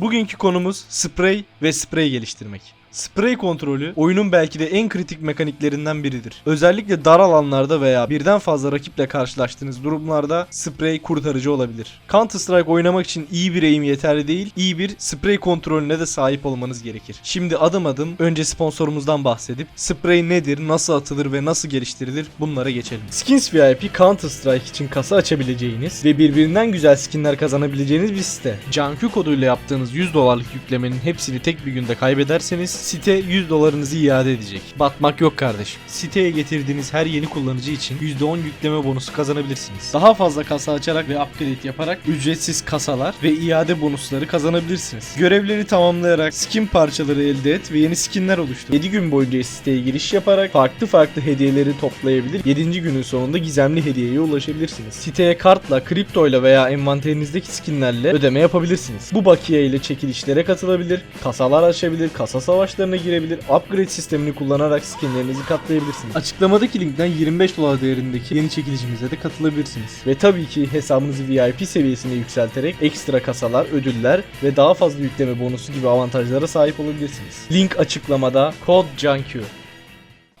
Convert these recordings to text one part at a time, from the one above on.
Bugünkü konumuz sprey ve sprey geliştirmek. Sprey kontrolü oyunun belki de en kritik mekaniklerinden biridir. Özellikle dar alanlarda veya birden fazla rakiple karşılaştığınız durumlarda sprey kurtarıcı olabilir. Counter Strike oynamak için iyi bir aim yeterli değil, iyi bir sprey kontrolüne de sahip olmanız gerekir. Şimdi adım adım önce sponsorumuzdan bahsedip sprey nedir, nasıl atılır ve nasıl geliştirilir bunlara geçelim. Skins VIP Counter Strike için kasa açabileceğiniz ve birbirinden güzel skinler kazanabileceğiniz bir site. Canku koduyla yaptığınız 100 dolarlık yüklemenin hepsini tek bir günde kaybederseniz site 100 dolarınızı iade edecek. Batmak yok kardeşim. Siteye getirdiğiniz her yeni kullanıcı için %10 yükleme bonusu kazanabilirsiniz. Daha fazla kasa açarak ve upgrade yaparak ücretsiz kasalar ve iade bonusları kazanabilirsiniz. Görevleri tamamlayarak skin parçaları elde et ve yeni skinler oluştur. 7 gün boyunca siteye giriş yaparak farklı farklı hediyeleri toplayabilir. 7. günün sonunda gizemli hediyeye ulaşabilirsiniz. Siteye kartla, kriptoyla veya envanterinizdeki skinlerle ödeme yapabilirsiniz. Bu bakiye ile çekilişlere katılabilir, kasalar açabilir, kasa savaşlarına girebilir, upgrade sistemini kullanarak skinlerinizi katlayabilirsiniz. Açıklamadaki linkten 25 dolar değerindeki yeni çekilişimize de katılabilirsiniz. Ve tabii ki hesabınızı VIP seviyesine yükselterek ekstra kasalar, ödüller ve daha fazla yükleme bonusu gibi avantajlara sahip olabilirsiniz. Link açıklamada kod CANQ.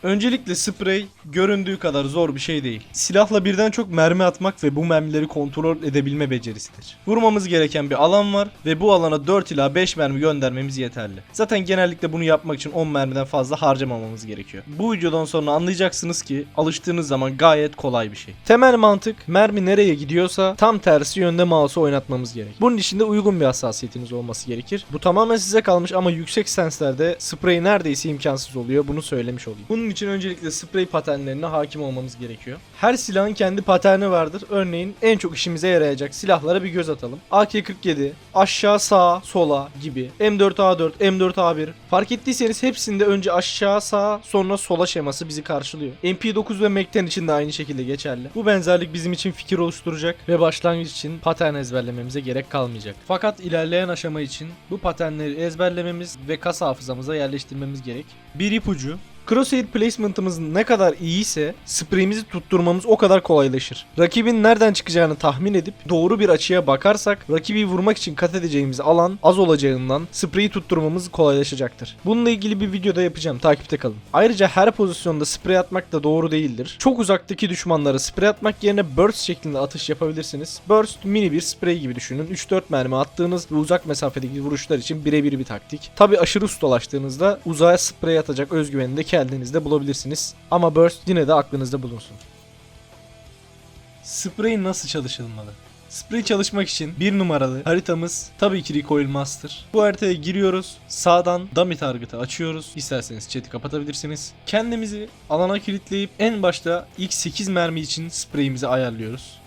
Öncelikle sprey göründüğü kadar zor bir şey değil. Silahla birden çok mermi atmak ve bu mermileri kontrol edebilme becerisidir. Vurmamız gereken bir alan var ve bu alana 4 ila 5 mermi göndermemiz yeterli. Zaten genellikle bunu yapmak için 10 mermiden fazla harcamamamız gerekiyor. Bu videodan sonra anlayacaksınız ki alıştığınız zaman gayet kolay bir şey. Temel mantık mermi nereye gidiyorsa tam tersi yönde mouse'u oynatmamız gerek. Bunun için de uygun bir hassasiyetiniz olması gerekir. Bu tamamen size kalmış ama yüksek senslerde sprey neredeyse imkansız oluyor. Bunu söylemiş olayım. Bunun için öncelikle sprey paternlerine hakim olmamız gerekiyor. Her silahın kendi paterni vardır. Örneğin en çok işimize yarayacak silahlara bir göz atalım. AK-47, aşağı sağa sola gibi. M4A4, M4A1. Fark ettiyseniz hepsinde önce aşağı sağa sonra sola şeması bizi karşılıyor. MP9 ve Mac-10 için de aynı şekilde geçerli. Bu benzerlik bizim için fikir oluşturacak ve başlangıç için patern ezberlememize gerek kalmayacak. Fakat ilerleyen aşama için bu paternleri ezberlememiz ve kas hafızamıza yerleştirmemiz gerek. Bir ipucu Crosshair placement'ımız ne kadar iyiyse spreyimizi tutturmamız o kadar kolaylaşır. Rakibin nereden çıkacağını tahmin edip doğru bir açıya bakarsak rakibi vurmak için kat edeceğimiz alan az olacağından spreyi tutturmamız kolaylaşacaktır. Bununla ilgili bir videoda yapacağım takipte kalın. Ayrıca her pozisyonda sprey atmak da doğru değildir. Çok uzaktaki düşmanlara sprey atmak yerine burst şeklinde atış yapabilirsiniz. Burst mini bir sprey gibi düşünün. 3-4 mermi attığınız ve uzak mesafedeki vuruşlar için birebir bir taktik. Tabi aşırı ustalaştığınızda uzağa sprey atacak özgüveni de kendinizde bulabilirsiniz. Ama burst yine de aklınızda bulunsun. Sprey nasıl çalışılmalı? Sprey çalışmak için bir numaralı haritamız tabii ki Recoil Master. Bu haritaya giriyoruz. Sağdan dummy target'ı açıyoruz. İsterseniz chat'i kapatabilirsiniz. Kendimizi alana kilitleyip en başta ilk 8 mermi için spreyimizi ayarlıyoruz.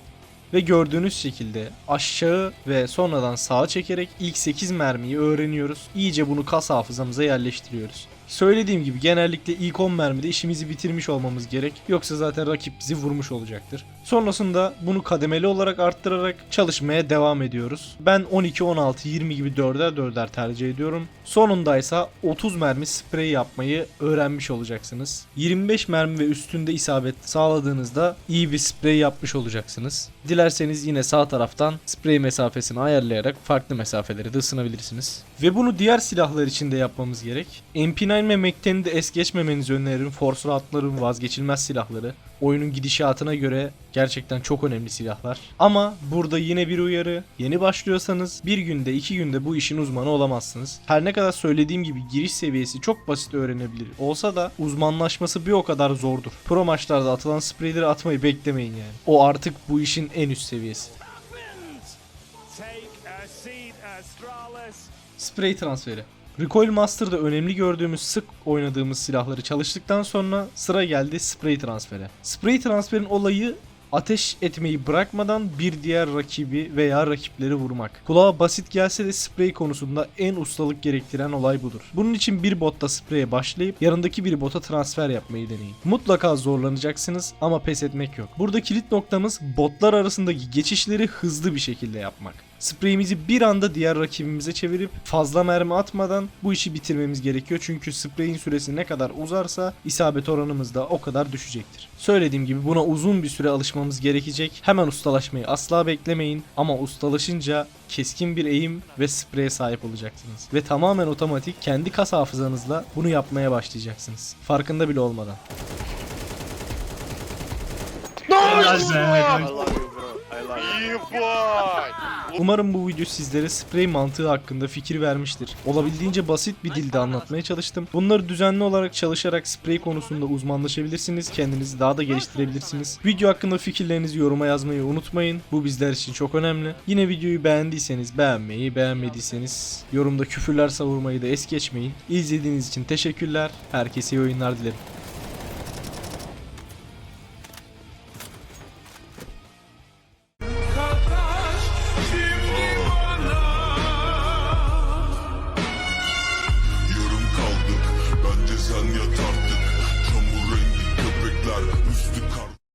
Ve gördüğünüz şekilde aşağı ve sonradan sağa çekerek ilk 8 mermiyi öğreniyoruz. İyice bunu kas hafızamıza yerleştiriyoruz. Söylediğim gibi genellikle ilk 10 mermide işimizi bitirmiş olmamız gerek. Yoksa zaten rakip bizi vurmuş olacaktır. Sonrasında bunu kademeli olarak arttırarak çalışmaya devam ediyoruz. Ben 12, 16, 20 gibi 4'er 4'er tercih ediyorum. Sonunda ise 30 mermi sprey yapmayı öğrenmiş olacaksınız. 25 mermi ve üstünde isabet sağladığınızda iyi bir sprey yapmış olacaksınız. Dilerseniz yine sağ taraftan sprey mesafesini ayarlayarak farklı mesafeleri de ısınabilirsiniz. Ve bunu diğer silahlar için de yapmamız gerek. MP9 ve Mac-10'i de es geçmemenizi öneririm. Force Round'ların vazgeçilmez silahları. Oyunun gidişatına göre gerçekten çok önemli silahlar. Ama burada yine bir uyarı. Yeni başlıyorsanız bir günde iki günde bu işin uzmanı olamazsınız. Her ne kadar söylediğim gibi giriş seviyesi çok basit öğrenebilir olsa da uzmanlaşması bir o kadar zordur. Pro maçlarda atılan spreyleri atmayı beklemeyin yani. O artık bu işin en üst seviyesi. Spray transferi. Recoil Master'da önemli gördüğümüz sık oynadığımız silahları çalıştıktan sonra sıra geldi spray transfere. Spray transferin olayı ateş etmeyi bırakmadan bir diğer rakibi veya rakipleri vurmak. Kulağa basit gelse de sprey konusunda en ustalık gerektiren olay budur. Bunun için bir botta spreye başlayıp yanındaki bir bota transfer yapmayı deneyin. Mutlaka zorlanacaksınız ama pes etmek yok. Burada kilit noktamız botlar arasındaki geçişleri hızlı bir şekilde yapmak. Spreyimizi bir anda diğer rakibimize çevirip fazla mermi atmadan bu işi bitirmemiz gerekiyor. Çünkü spreyin süresi ne kadar uzarsa isabet oranımız da o kadar düşecektir. Söylediğim gibi buna uzun bir süre alışmamız gerekecek. Hemen ustalaşmayı asla beklemeyin ama ustalaşınca keskin bir eğim ve spreye sahip olacaksınız. Ve tamamen otomatik kendi kas hafızanızla bunu yapmaya başlayacaksınız. Farkında bile olmadan. Helal Umarım bu video sizlere sprey mantığı hakkında fikir vermiştir. Olabildiğince basit bir dilde anlatmaya çalıştım. Bunları düzenli olarak çalışarak sprey konusunda uzmanlaşabilirsiniz. Kendinizi daha da geliştirebilirsiniz. Video hakkında fikirlerinizi yoruma yazmayı unutmayın. Bu bizler için çok önemli. Yine videoyu beğendiyseniz beğenmeyi, beğenmediyseniz yorumda küfürler savurmayı da es geçmeyin. İzlediğiniz için teşekkürler. Herkese iyi oyunlar dilerim.